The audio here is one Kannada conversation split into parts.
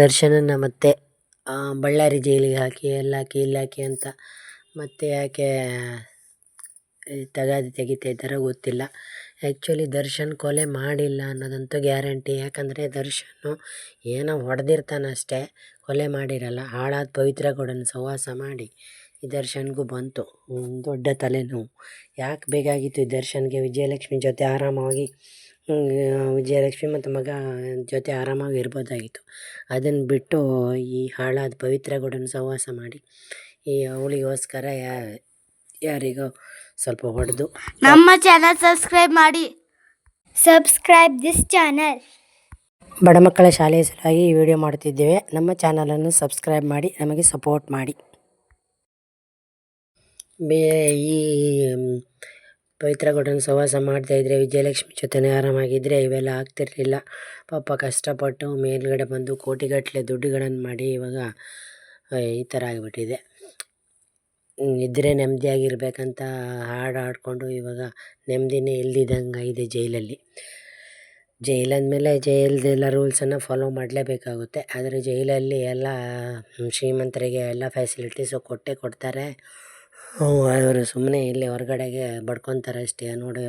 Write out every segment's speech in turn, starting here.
ದರ್ಶನನ್ನ ಮತ್ತೆ ಬಳ್ಳಾರಿ ಜೈಲಿಗೆ ಹಾಕಿ ಅಲ್ಲಿ ಇಲ್ಲಿ ಹಾಕಿ ಅಂತ ಮತ್ತೆ ಯಾಕೆ ತಗಾದೆ ತೆಗಿತಾ ಇದ್ದಾರೋ ಗೊತ್ತಿಲ್ಲ. ಆ್ಯಕ್ಚುಲಿ ದರ್ಶನ್ ಕೊಲೆ ಮಾಡಿಲ್ಲ ಅನ್ನೋದಂತೂ ಗ್ಯಾರಂಟಿ. ಯಾಕಂದರೆ ದರ್ಶನ್ ಏನೋ ಹೊಡೆದಿರ್ತಾನೆ ಅಷ್ಟೇ ಕೊಲೆ ಮಾಡಿರಲ್ಲ. ಹಾಳಾದ ಪವಿತ್ರ ಗೌಡನ ಸಹವಾಸ ಮಾಡಿ ಈ ದರ್ಶನ್ಗೂ ಬಂತು. ದೊಡ್ಡ ತಲೆನೋವು. ಯಾಕೆ ಬೇಕಾಗಿತ್ತು ಈ ದರ್ಶನ್ಗೆ? ವಿಜಯಲಕ್ಷ್ಮಿ ಜೊತೆ ಆರಾಮವಾಗಿ ವಿಜಯಲಕ್ಷ್ಮಿ ಮತ್ತು ಮಗ ಜೊತೆ ಆರಾಮಾಗಿ ಇರ್ಬೋದಾಗಿತ್ತು. ಅದನ್ನು ಬಿಟ್ಟು ಈ ಹಾಳಾದ ಪವಿತ್ರ ಗೌಡನ ಸಹವಾಸ ಮಾಡಿ ಈ ಅವಳಿಗೋಸ್ಕರ ಯಾರಿಗೋ ಸ್ವಲ್ಪ ಹೊಡೆದು. ನಮ್ಮ ಚಾನಲ್ ಸಬ್ಸ್ಕ್ರೈಬ್ ಮಾಡಿ. ಸಬ್ಸ್ಕ್ರೈಬ್ ದಿಸ್ ಚಾನಲ್ ಬಡ ಮಕ್ಕಳ ಶಾಲೆಯ ಸಲುವಾಗಿ ಈ ವಿಡಿಯೋ ಮಾಡುತ್ತಿದ್ದೇವೆ. ನಮ್ಮ ಚಾನಲನ್ನು ಸಬ್ಸ್ಕ್ರೈಬ್ ಮಾಡಿ ನಮಗೆ ಸಪೋರ್ಟ್ ಮಾಡಿ. ಬೇ ಈ ಪವಿತ್ರ ಗೌಡನ ಸಹವಾಸ ಮಾಡ್ತಾ ಇದ್ದರೆ ವಿಜಯಲಕ್ಷ್ಮಿ ಜೊತೆನೇ ಆರಾಮಾಗಿದ್ದರೆ ಇವೆಲ್ಲ ಆಗ್ತಿರಲಿಲ್ಲ. ಪಾಪ ಕಷ್ಟಪಟ್ಟು ಮೇಲುಗಡೆ ಬಂದು ಕೋಟಿಗಟ್ಟಲೆ ದುಡ್ಡುಗಳನ್ನು ಮಾಡಿ ಇವಾಗ ಈ ಥರ ಆಗಿಬಿಟ್ಟಿದೆ. ಇದ್ದರೆ ನೆಮ್ಮದಿಯಾಗಿರ್ಬೇಕಂತ ಹಾಡು ಹಾಡಿಕೊಂಡು ಇವಾಗ ನೆಮ್ಮದಿನೇ ಇಲ್ದಿದ್ದಂಗೆ ಆಗಿದೆ ಜೈಲಲ್ಲಿ. ಜೈಲಂದಮೇಲೆ ಜೈಲ್ದೆಲ್ಲ ರೂಲ್ಸನ್ನು ಫಾಲೋ ಮಾಡಲೇಬೇಕಾಗುತ್ತೆ. ಆದರೆ ಜೈಲಲ್ಲಿ ಎಲ್ಲ ಶ್ರೀಮಂತರಿಗೆ ಎಲ್ಲ ಫೆಸಿಲಿಟೀಸು ಕೊಟ್ಟೇ ಕೊಡ್ತಾರೆ. ಅವರು ಸುಮ್ಮನೆ ಇಲ್ಲಿ ಹೊರಗಡೆಗೆ ಬಡ್ಕೊತಾರೆ ಅಷ್ಟೇ. ನೋಡಿ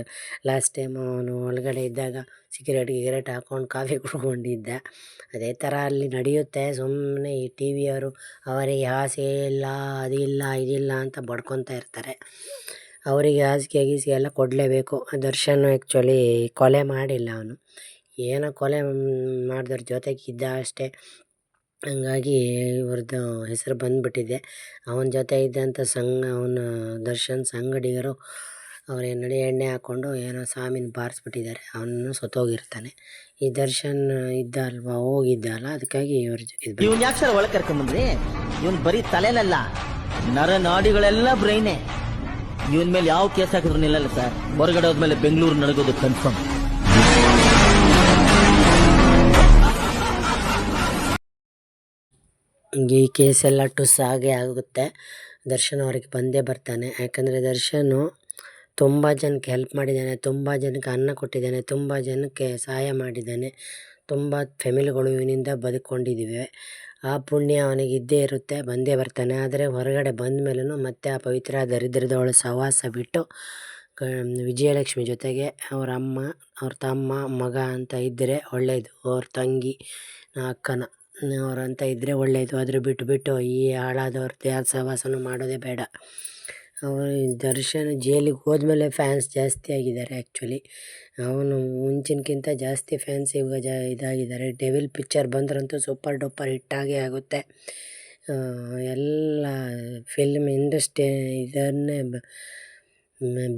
ಲಾಸ್ಟ್ ಟೈಮ್ ಅವನು ಒಳಗಡೆ ಇದ್ದಾಗ ಸಿಗರೇಟ್ ಗಿಗರೇಟ್ ಹಾಕೊಂಡು ಕಾಫಿ ಕುಡ್ಕೊಂಡಿದ್ದ. ಅದೇ ಥರ ಅಲ್ಲಿ ನಡೆಯುತ್ತೆ. ಸುಮ್ಮನೆ ಈ ಟಿ ವಿಯವರು ಅವರಿಗೆ ಆಸೆ ಇಲ್ಲ ಅದಿಲ್ಲ ಇದಿಲ್ಲ ಅಂತ ಬಡ್ಕೊತಾ ಇರ್ತಾರೆ. ಅವರಿಗೆ ಹಾಸಿಗೆ, ಗೀಸಿಗೆ ಎಲ್ಲ ಕೊಡಲೇಬೇಕು. ದರ್ಶನ್ ಆ್ಯಕ್ಚುಲಿ ಕೊಲೆ ಮಾಡಿಲ್ಲ ಅವನು. ಏನೋ ಕೊಲೆ ಮಾಡಿದ್ರ ಜೊತೆಗಿದ್ದ ಅಷ್ಟೇ. ಹಂಗಾಗಿ ಇವ್ರದ್ದು ಹೆಸರು ಬಂದುಬಿಟ್ಟಿದೆ. ಅವನ ಜೊತೆ ಇದ್ದಂಥ ಸಂಘ, ಅವನ ದರ್ಶನ್ ಸಂಗಡಿಗರು ಅವ್ರು ಏನಡಿ ಎಣ್ಣೆ ಹಾಕ್ಕೊಂಡು ಏನೋ ಸ್ವಾಮಿನ ಬಾರಿಸ್ಬಿಟ್ಟಿದ್ದಾರೆ. ಅವನು ಸತ್ತೋಗಿರ್ತಾನೆ. ಈ ದರ್ಶನ್ ಇದ್ದ ಅಲ್ವಾ ಹೋಗಿದ್ದ ಅಲ್ಲ ಅದಕ್ಕಾಗಿ ಇವ್ರ ಇವನ್ ಯಾಕೆ ಸರ್ ಒಳಗೆ ಕರ್ಕೊಂಬಂದ್ರಿ ಇವನ್ ಬರೀ ತಲೆನಲ್ಲ, ನರ ನಾಡಿಗಳೆಲ್ಲ ಬ್ರೈನೆ. ಇವನ್ ಮೇಲೆ ಯಾವ ಕೇಸ್ ಹಾಕಿದ್ರು ನಿಲ್ಲಲ್ಲ ಸರ್? ಹೊರಗಡೆ ಹೋದ್ಮೇಲೆ ಬೆಂಗಳೂರು ನಡಗೋದು ಕನ್ಫರ್ಮ್ ಈ ಕೇಸೆಲ್ಲ ಟುಸ್ ಆಗೇ ಆಗುತ್ತೆ. ದರ್ಶನ್ ಅವ್ರಿಗೆ ಬಂದೇ ಬರ್ತಾನೆ. ಯಾಕಂದರೆ ದರ್ಶನು ತುಂಬ ಜನಕ್ಕೆ ಹೆಲ್ಪ್ ಮಾಡಿದ್ದಾನೆ, ತುಂಬ ಜನಕ್ಕೆ ಅನ್ನ ಕೊಟ್ಟಿದ್ದಾನೆ, ತುಂಬ ಜನಕ್ಕೆ ಸಹಾಯ ಮಾಡಿದ್ದಾನೆ. ತುಂಬ ಫ್ಯಾಮಿಲಿಗಳು ಇವನಿಂದ ಬದುಕೊಂಡಿದ್ದೀವಿ ಆ ಪುಣ್ಯ ಅವನಿಗೆ ಇದ್ದೇ ಇರುತ್ತೆ, ಬಂದೇ ಬರ್ತಾನೆ. ಆದರೆ ಹೊರಗಡೆ ಬಂದ ಮೇಲೂ ಮತ್ತೆ ಆ ಪವಿತ್ರ ದರಿದ್ರದವಳ ಸಹವಾಸ ಬಿಟ್ಟು ವಿಜಯಲಕ್ಷ್ಮಿ ಜೊತೆಗೆ ಅವ್ರ ಅಮ್ಮ, ಅವ್ರ ತಮ್ಮ, ಮಗ ಅಂತ ಇದ್ದರೆ ಒಳ್ಳೆಯದು ಅವ್ರ ತಂಗಿ ಅಕ್ಕನ. ಅವರಂತ ಇದ್ದರೆ ಒಳ್ಳೆಯದು ಆದರೂ ಬಿಟ್ಟುಬಿಟ್ಟು ಈ ಹಾಳಾದವ್ರ ದೇಹ ಸಹವಾಸನೂ ಮಾಡೋದೇ ಬೇಡ. ಅವರು ದರ್ಶನ್ ಜೈಲಿಗೆ ಹೋದ್ಮೇಲೆ ಫ್ಯಾನ್ಸ್ ಜಾಸ್ತಿ ಆಗಿದ್ದಾರೆ ಆ್ಯಕ್ಚುಲಿ ಅವನು ಮುಂಚಿನಕ್ಕಿಂತ ಜಾಸ್ತಿ ಫ್ಯಾನ್ಸ್ ಇವಾಗ ಜಾ ಇದಾಗಿದ್ದಾರೆ. ಡೆವಿಲ್ ಪಿಕ್ಚರ್ ಬಂದ್ರಂತೂ ಸೂಪರ್ ಡೂಪರ್ ಹಿಟ್ಟಾಗೇ ಆಗುತ್ತೆ. ಎಲ್ಲ ಫಿಲ್ಮ್ ಇಂಡಸ್ಟ್ರಿ ಇದನ್ನೇ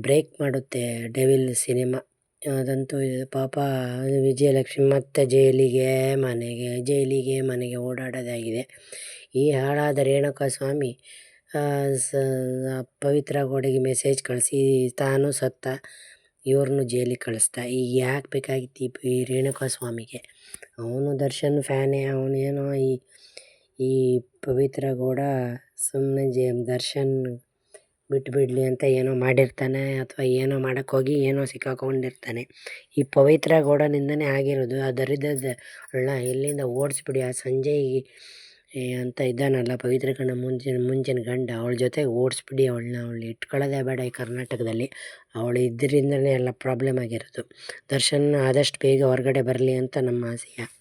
ಬ್ರೇಕ್ ಮಾಡುತ್ತೆ ಡೆವಿಲ್ ಸಿನಿಮಾ ಅದಂತೂ ಪಾಪ ವಿಜಯಲಕ್ಷ್ಮಿ ಮತ್ತೆ ಜೈಲಿಗೆ ಮನೆಗೆ ಜೈಲಿಗೆ ಮನೆಗೆ ಓಡಾಡೋದಾಗಿದೆ. ಈ ಹಾಳಾದ ರೇಣುಕಾಸ್ವಾಮಿ ಸ ಪವಿತ್ರ ಗೋಡೆಗೆ ಮೆಸೇಜ್ ಕಳಿಸಿ, ತಾನು ಸತ್ತ, ಇವ್ರನ್ನೂ ಜೈಲಿಗೆ ಕಳಿಸ್ದ ಈಗ ಯಾಕೆ ಬೇಕಾಗಿತ್ತು ಈ ರೇಣುಕಾಸ್ವಾಮಿಗೆ ಅವನು ದರ್ಶನ್ ಫ್ಯಾನೇ ಅವನೇನೋ ಈ ಈ ಪವಿತ್ರ ಗೌಡ ಸುಮ್ಮನೆ ಜೆ, ದರ್ಶನ್ ಬಿಟ್ಟುಬಿಡ್ಲಿ ಅಂತ ಏನೋ ಮಾಡಿರ್ತಾನೆ ಅಥವಾ ಏನೋ ಮಾಡೋಕ್ಕೋಗಿ ಏನೋ ಸಿಕ್ಕಾಕೊಂಡಿರ್ತಾನೆ. ಈ ಪವಿತ್ರ ಗೌಡನಿಂದನೇ ಆಗಿರೋದು. ಆ ದರಿದ್ರದ ಅಳ್ಳ ಇಲ್ಲಿಂದ ಓಡಿಸ್ಬಿಡಿ. ಆ ಸಂಜಯ್ ಅಂತ ಇದ್ದಾನಲ್ಲ ಪವಿತ್ರ ಗಂಡ ಮುಂಚಿನ ಮುಂಚಿನ ಗಂಡ. ಅವಳ ಜೊತೆ ಓಡಿಸ್ಬಿಡಿ ಅವಳನ್ನ. ಅವಳು ಇಟ್ಕೊಳ್ಳೋದೇ ಬೇಡ ಈ ಕರ್ನಾಟಕದಲ್ಲಿ. ಅವಳು ಇದರಿಂದನೇ ಎಲ್ಲ ಪ್ರಾಬ್ಲಮ್ ಆಗಿರೋದು. ದರ್ಶನ್ ಆದಷ್ಟು ಬೇಗ ಹೊರಗಡೆ ಬರಲಿ ಅಂತ ನಮ್ಮ ಆಸೆಯ.